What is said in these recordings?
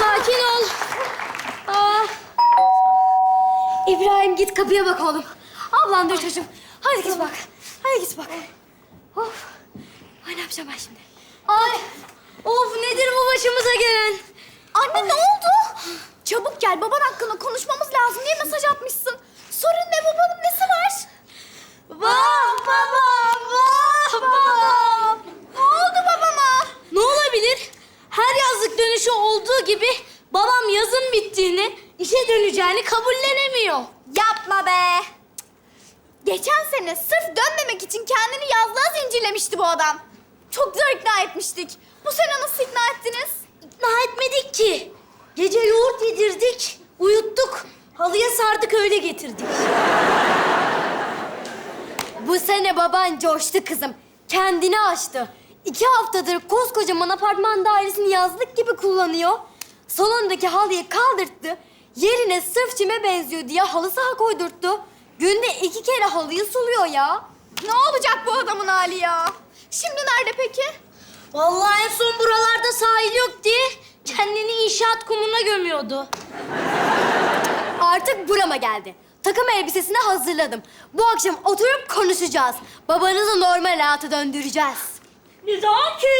Sakin ol. Aa. İbrahim git kapıya bak oğlum. Ablan dur çocuğum. Hadi git bak. Hadi git bak. Of. Ay ne yapacağım ben şimdi? Ay. Of nedir bu başımıza gelen? Anne ne oldu? Çabuk gel baban hakkında konuşmamız lazım diye mesaj atmışsın. Sorun ne babanın nesi var? Vah babam, vah babam. Ne oldu babama? Ne olabilir? Her yazlık dönüşü olduğu gibi babam yazın bittiğini, işe döneceğini kabullenemiyor. Yapma be. Cık. Geçen sene sırf dönmemek için kendini yazlığa zincirlemişti bu adam. Çok zor ikna etmiştik. Bu sene nasıl ikna ettiniz? İkna etmedik ki. Gece yoğurt yedirdik, uyuttuk. Halıya sardık öyle getirdik. Bu sene baban coştu kızım. Kendini aştı. İki haftadır koskocaman apartman dairesini yazlık gibi kullanıyor. Salondaki halıyı kaldırttı. Yerine sırf çime benziyor diye halı saha koydurttu. Günde iki kere halıyı suluyor ya. Ne olacak bu adamın hali ya? Şimdi nerede peki? Vallahi en son buralarda sahil yok diye kendini inşaat kumuna gömüyordu. Artık burama geldi. Takım elbisesini hazırladım. Bu akşam oturup konuşacağız. Babanızı normal hayata döndüreceğiz. Nizakit!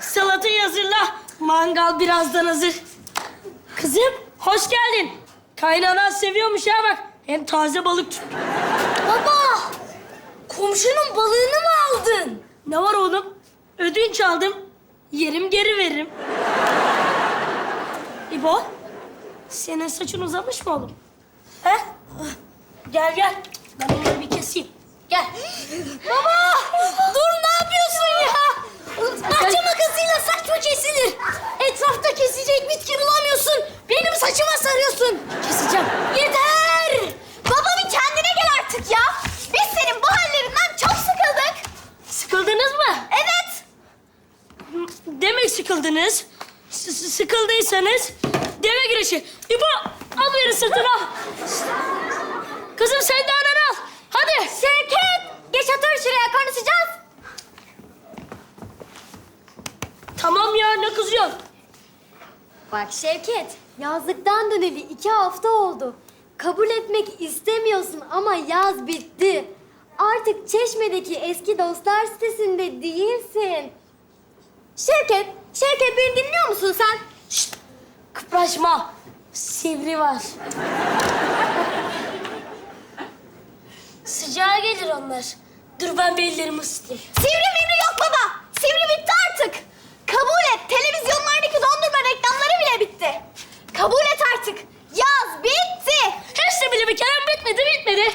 Salatayı hazırla. Mangal birazdan hazır. Kızım, hoş geldin. Kaynanan seviyormuş ha bak. Hem taze balık tut. Baba! Komşunun balığını mı aldın? Ne var oğlum? Ödünç aldım. Yerim geri veririm. İbo, senin saçın uzamış mı oğlum? He? Gel gel. Ben onları bir keseyim. Gel. Baba! Dur ne yapıyorsun ya? Bahçe makasıyla saç mı kesilir? Etrafta kesecek bitki bulamıyorsun. Benim saçıma sarıyorsun. Keseceğim. Yeter! Baba bir kendine gel artık ya. Biz senin bu hallerinden çok sıkıldık. Sıkıldınız mı? Evet. Demek sıkıldınız. S- sıkıldıysanız deve güreşi. İbo al beni sırtına. Kızım sen de ananı al. Hadi. Şevket! Geç otur şuraya konuşacağız. Tamam ya ne kızıyorsun? Bak Şevket, yazlıktan döneli iki hafta oldu. Kabul etmek istemiyorsun ama yaz bitti. Artık Çeşme'deki eski dostlar sitesinde değilsin. Şevket, Şevket beni dinliyor musun sen? Şşt, kıpraşma. Sivri var. Sıcağa gelir onlar. Dur ben bir ellerimi ısıtayım. Sivri mivri yok baba. Sivri bitti artık. Kabul et. Televizyonlardaki dondurma reklamları bile bitti. Kabul et artık. Yaz bitti. Hepsi bile bir kere bitmedi, bitmedi.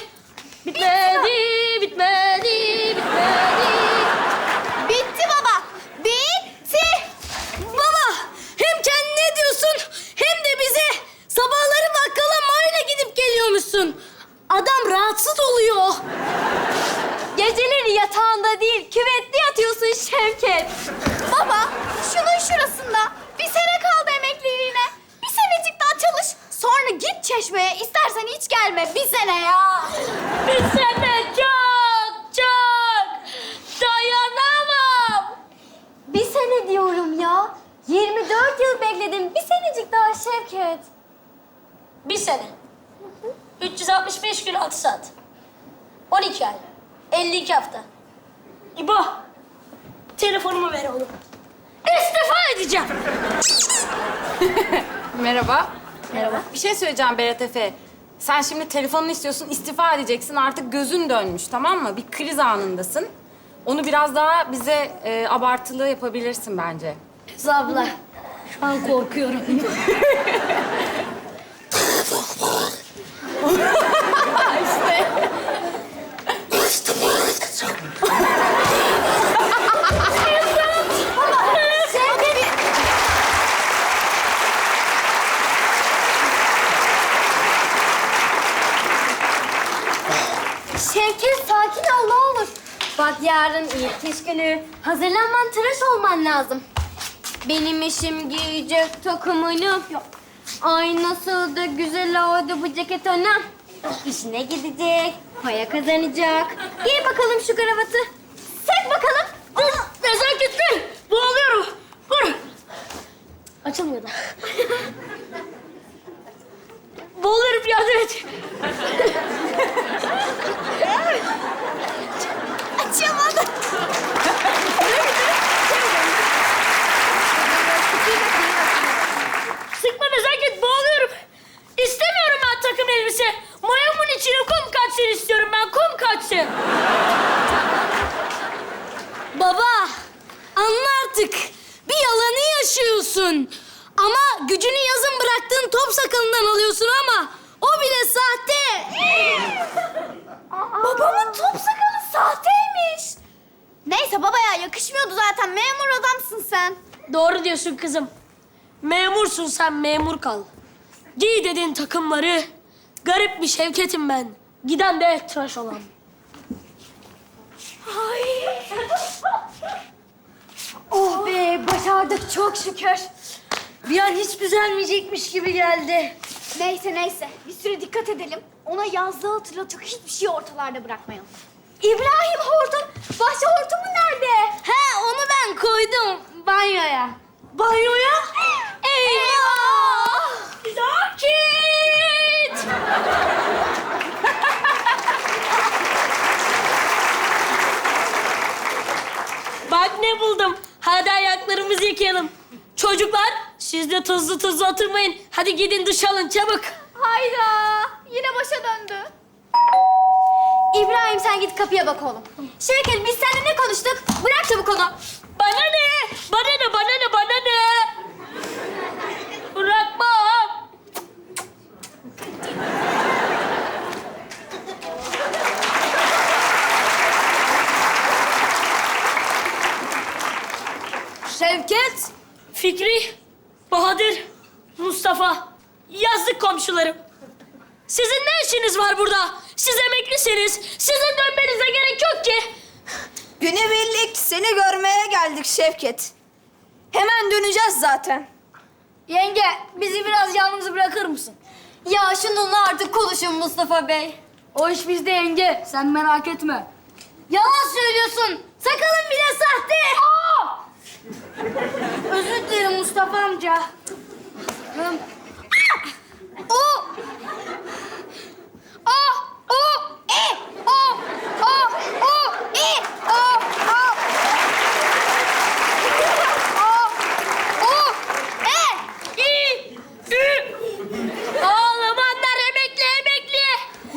Bitmedi, bitmedi, bitmedi. Bitti baba. Bitti. Baba, hem kendine diyorsun hem de bize sabahları bakkala mayla gidip geliyormuşsun. Adam rahatsız oluyor. Geceleri yatağında değil, küvette yatıyorsun Şevket. Baba şunun şurasında bir sene kaldı emekliliğine. Bir senecik daha çalış. Sonra git çeşmeye. İstersen hiç gelme. Bir sene ya. Bir sene çok, çok dayanamam. Bir sene diyorum ya. 24 yıl bekledim. Bir senecik daha Şevket. Bir sene. 365 gün 6 saat. 12 ay. 52 hafta. İbo, telefonumu ver oğlum. İstifa edeceğim. Merhaba. Merhaba. Bir şey söyleyeceğim Berat Efe. Sen şimdi telefonunu istiyorsun, istifa edeceksin. Artık gözün dönmüş, tamam mı? Bir kriz anındasın. Onu biraz daha bize e, abartılı yapabilirsin bence. Kız abla, şu an korkuyorum. sakin ol ne olur. Bak yarın ilk iş günü. Hazırlanman, tıraş olman lazım. Benim eşim giyecek takımını. Ay nasıl da güzel oldu bu ceket ona. işine gidecek, paya kazanacak. Giy bakalım şu kravatı. Sek bakalım. Dur, nezaket dur. Boğuluyorum. Dur. Açılmıyor da. Boğuluyorum yardım et. Açamadım. Sıkma nezaket boğuluyorum. İstemiyorum ben takım elbise. Mayomun içine kum kaçsın istiyorum ben. Kum kaçsın. Baba, anla artık. Bir yalanı yaşıyorsun. Ama gücünü yazın bıraktığın top sakalından alıyorsun ama o bile sahte. Babamın top sakalı sahteymiş. Neyse babaya yakışmıyordu zaten. Memur adamsın sen. Doğru diyorsun kızım. Memursun sen memur kal. Giy dedin takımları. Garip bir Şevket'im ben. Giden de tıraş olan. Oh be, başardık çok şükür. Bir an hiç düzelmeyecekmiş gibi geldi. Neyse neyse. Bir süre dikkat edelim. Ona yazdığı hatırlatacak hiçbir şey ortalarda bırakmayalım. İbrahim hortum, bahçe hortumu nerede? He, onu ben koydum banyoya. Banyoya? Eyvah! Sakit! Bak ne buldum. Hadi ayaklarımızı yıkayalım. Çocuklar siz de tuzlu tuzlu oturmayın. Hadi gidin duş alın çabuk. Hayda. Yine başa döndü. İbrahim sen git kapıya bak oğlum. Şevket biz seninle ne konuştuk? Bırak çabuk onu. Bana ne? Bana ne? Bana ne? Bana ne? Bırakmam. Şevket! Fikri, Bahadır, Mustafa, yazlık komşularım. Sizin ne işiniz var burada? Siz emeklisiniz. Sizin dönmenize gerek yok ki. Günübirlik seni görmeye geldik Şevket. Hemen döneceğiz zaten. Yenge bizi biraz yalnız bırakır mısın? Ya şununla artık konuşun Mustafa Bey. O iş bizde yenge. Sen merak etme. Yalan söylüyorsun. Sakalın bile sahte. Özür dilerim Mustafa amca. O. O. O. E. O. O. O. E. O. O. O. E. İ, ü. Ağlamanlar emekli emekli.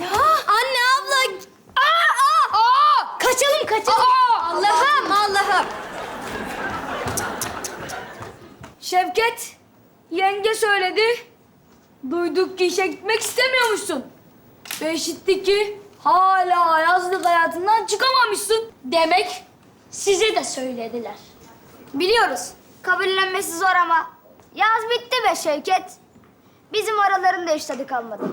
Ya anne abla. Aa, aa, aa. Kaçalım kaçalım. Allah'ım Allah'ım. Şevket, yenge söyledi. Duyduk ki işe gitmek istemiyormuşsun. İşittik ki hala yazlık hayatından çıkamamışsın. Demek size de söylediler. Biliyoruz. Kabullenmesi zor ama. Yaz bitti be Şevket. Bizim aralarında hiç tadı kalmadı.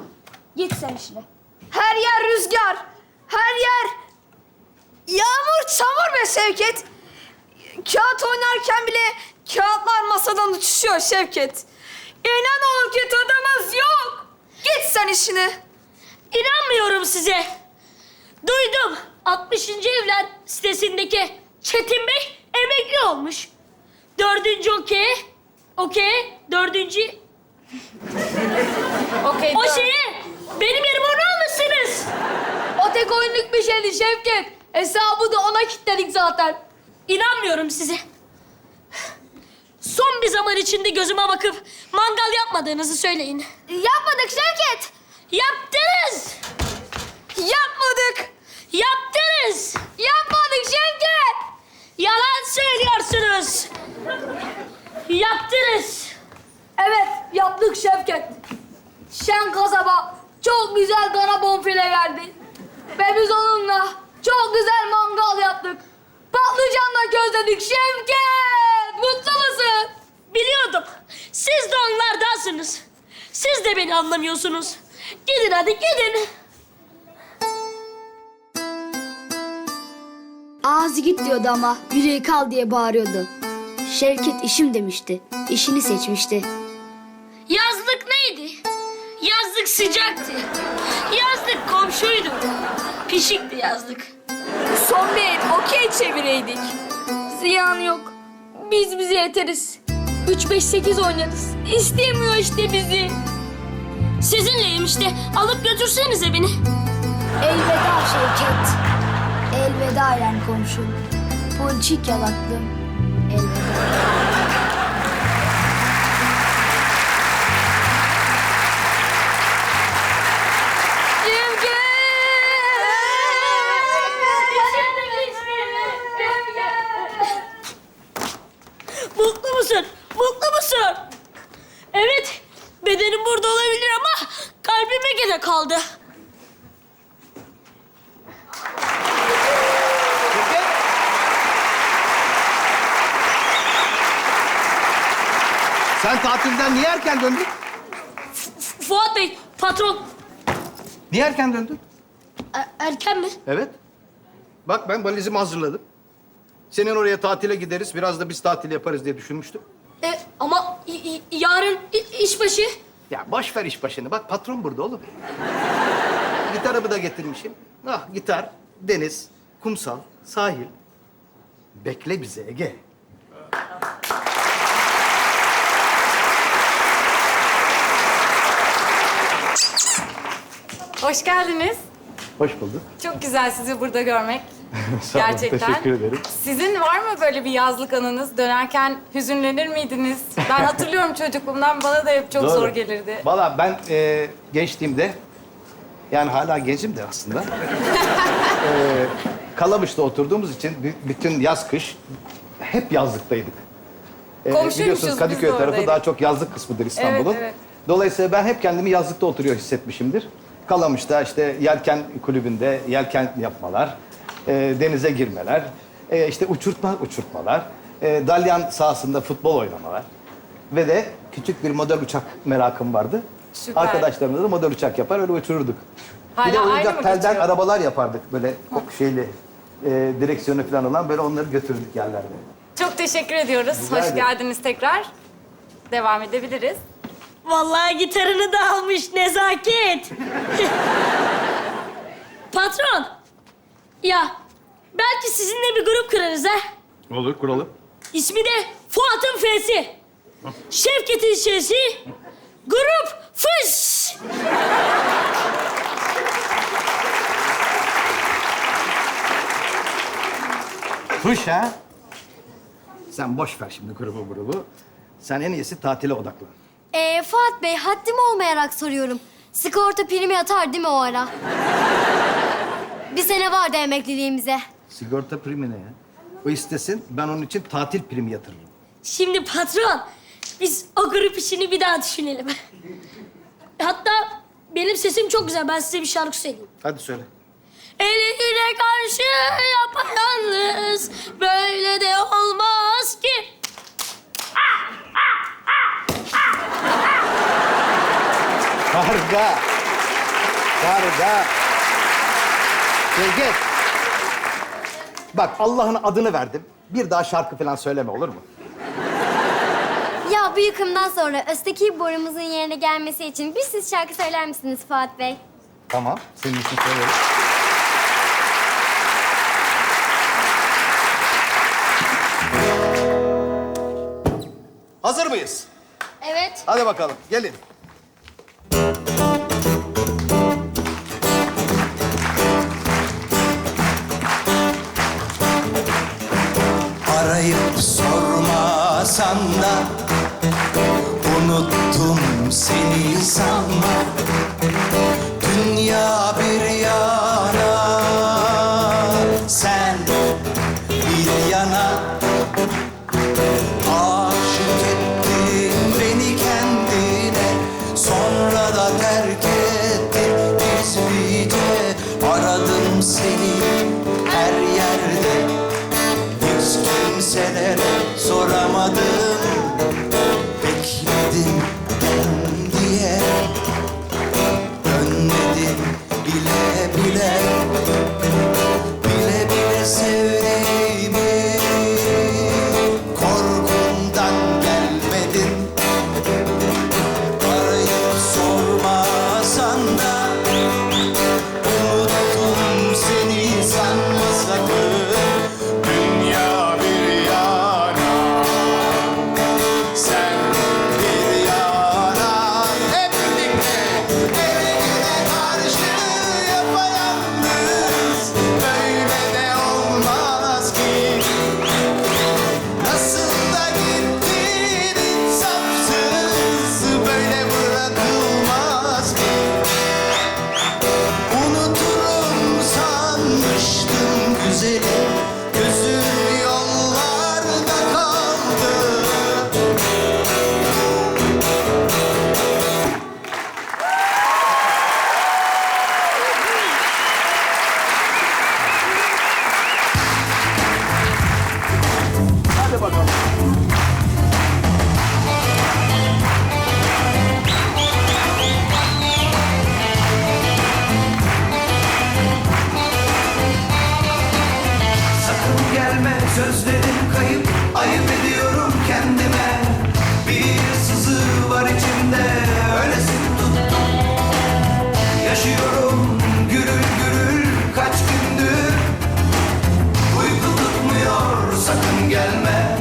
Git sen işine. Her yer rüzgar, her yer yağmur, çamur be Şevket. Kağıt oynarken bile kağıtlar masadan uçuşuyor Şevket. İnan ol ki tadımız yok. Git sen işine. İnanmıyorum size. Duydum. 60. evler sitesindeki Çetin Bey emekli olmuş. Dördüncü okey. Okey. Dördüncü Okey. o şeyi benim yerime onu almışsınız. O tek oyunluk bir şeydi Şevket. Hesabı da ona kilitledik zaten. İnanmıyorum size. Son bir zaman içinde gözüme bakıp mangal yapmadığınızı söyleyin. Yapmadık Şevket. Yaptınız. Yapmadık. Yaptınız. Yapmadık Şevket. Yalan söylüyorsunuz. Yaptınız. Evet, yaptık Şevket. Şen kasaba çok güzel dana bonfile verdi. Ve biz onunla çok güzel mangal yaptık. Patlıcanla közledik Şevket. Mutlu musun? Biliyordum. Siz de onlardansınız. Siz de beni anlamıyorsunuz. Gidin hadi gidin. Ağzı git diyordu ama yüreği kal diye bağırıyordu. Şevket işim demişti. İşini seçmişti. Yazlık neydi? Yazlık sıcaktı. Yazlık komşuydu. Pişikti yazlık. Son bir okey çevireydik. Ziyan yok. Biz bize yeteriz. 3 5 8 oynarız. İstemiyor işte bizi. Sizinleyim işte. Alıp götürsenize beni. Elveda Şevket. Elveda eren komşum. Ponçik yalaklım. Elveda. Sen tatilden niye erken döndün? Fu- Fuat Bey, patron. Niye erken döndün? Er- erken mi? Evet. Bak ben valizimi hazırladım. Senin oraya tatile gideriz. Biraz da biz tatil yaparız diye düşünmüştüm. E, ama y- y- yarın i- işbaşı. Ya boş ver iş başını. Bak patron burada oğlum. Gitarımı da getirmişim. Ah gitar, deniz, kumsal, sahil. Bekle bizi Ege. Hoş geldiniz. Hoş bulduk. Çok güzel sizi burada görmek. Sağ olun, Gerçekten. teşekkür ederim. Sizin var mı böyle bir yazlık anınız? Dönerken hüzünlenir miydiniz? Ben hatırlıyorum çocukluğumdan bana da hep çok Doğru. zor gelirdi. Valla ben e, gençliğimde, yani hala gencim de aslında. e, Kalamış'ta oturduğumuz için bü- bütün yaz kış hep yazlıktaydık. E, Komşuymuşuz biliyorsunuz biz de Kadıköy tarafı oradaydık. daha çok yazlık kısmıdır İstanbul'un. Evet. Dolayısıyla ben hep kendimi yazlıkta oturuyor hissetmişimdir. Kalamış'ta işte yelken kulübünde yelken yapmalar, e, denize girmeler, e, işte uçurtma uçurtmalar, e, dalyan sahasında futbol oynamalar ve de küçük bir model uçak merakım vardı. Süper. Arkadaşlarımızla da model uçak yapar öyle uçururduk. Hala bir de oyuncak telden geçiyor? arabalar yapardık böyle çok şeyli e, direksiyonu falan olan böyle onları götürdük yerlerde. Çok teşekkür ediyoruz. Rica Hoş ederim. geldiniz tekrar. Devam edebiliriz. Vallahi gitarını da almış nezaket. patron. Ya belki sizinle bir grup kurarız ha. Olur kuralım. İsmi de Fuat'ın F'si. Şevket'in Ş'si. Grup Fış. Tuş ha? Sen boş ver şimdi grubu grubu. Sen en iyisi tatile odaklan. Ee, Fuat Bey, haddim olmayarak soruyorum. Sigorta primi yatar değil mi o ara? Bir sene vardı emekliliğimize. Sigorta primi ne ya? O istesin, ben onun için tatil primi yatırırım. Şimdi patron, biz o grup işini bir daha düşünelim. Hatta benim sesim çok güzel. Ben size bir şarkı söyleyeyim. Hadi söyle. Eline karşı yapayalnız böyle de olmaz ki. Karga. Karga. Sevgi. Bak Allah'ın adını verdim. Bir daha şarkı falan söyleme olur mu? Ya bu yıkımdan sonra östeki borumuzun yerine gelmesi için bir siz şarkı söyler misiniz Fuat Bey? Tamam. Senin için söylerim. Hazır mıyız? Evet. Hadi bakalım, gelin. Seni sanma. Dünya bir yana. Sen bir yana. Aşık ettin beni kendine Sonra da terk ettin. Gizlice Aradım seni gelme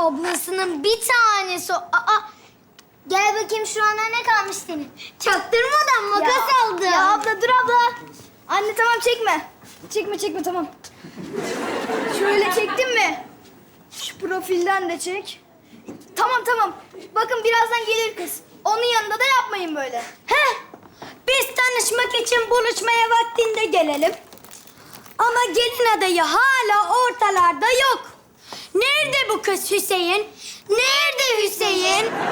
Ablasının bir tanesi. Aa, gel bakayım şu ana ne kalmış senin? Çaktırmadan makas aldım. Ya abla dur abla. Anne tamam çekme. Çekme çekme tamam. Şöyle çektin mi? Şu profilden de çek. Tamam tamam. Bakın birazdan gelir kız. Onun yanında da yapmayın böyle. Heh, biz tanışmak için buluşmaya vaktinde gelelim. Ama gelin adayı hala ortalarda yok. Nerede bu kız Hüseyin? Nerede Hüseyin?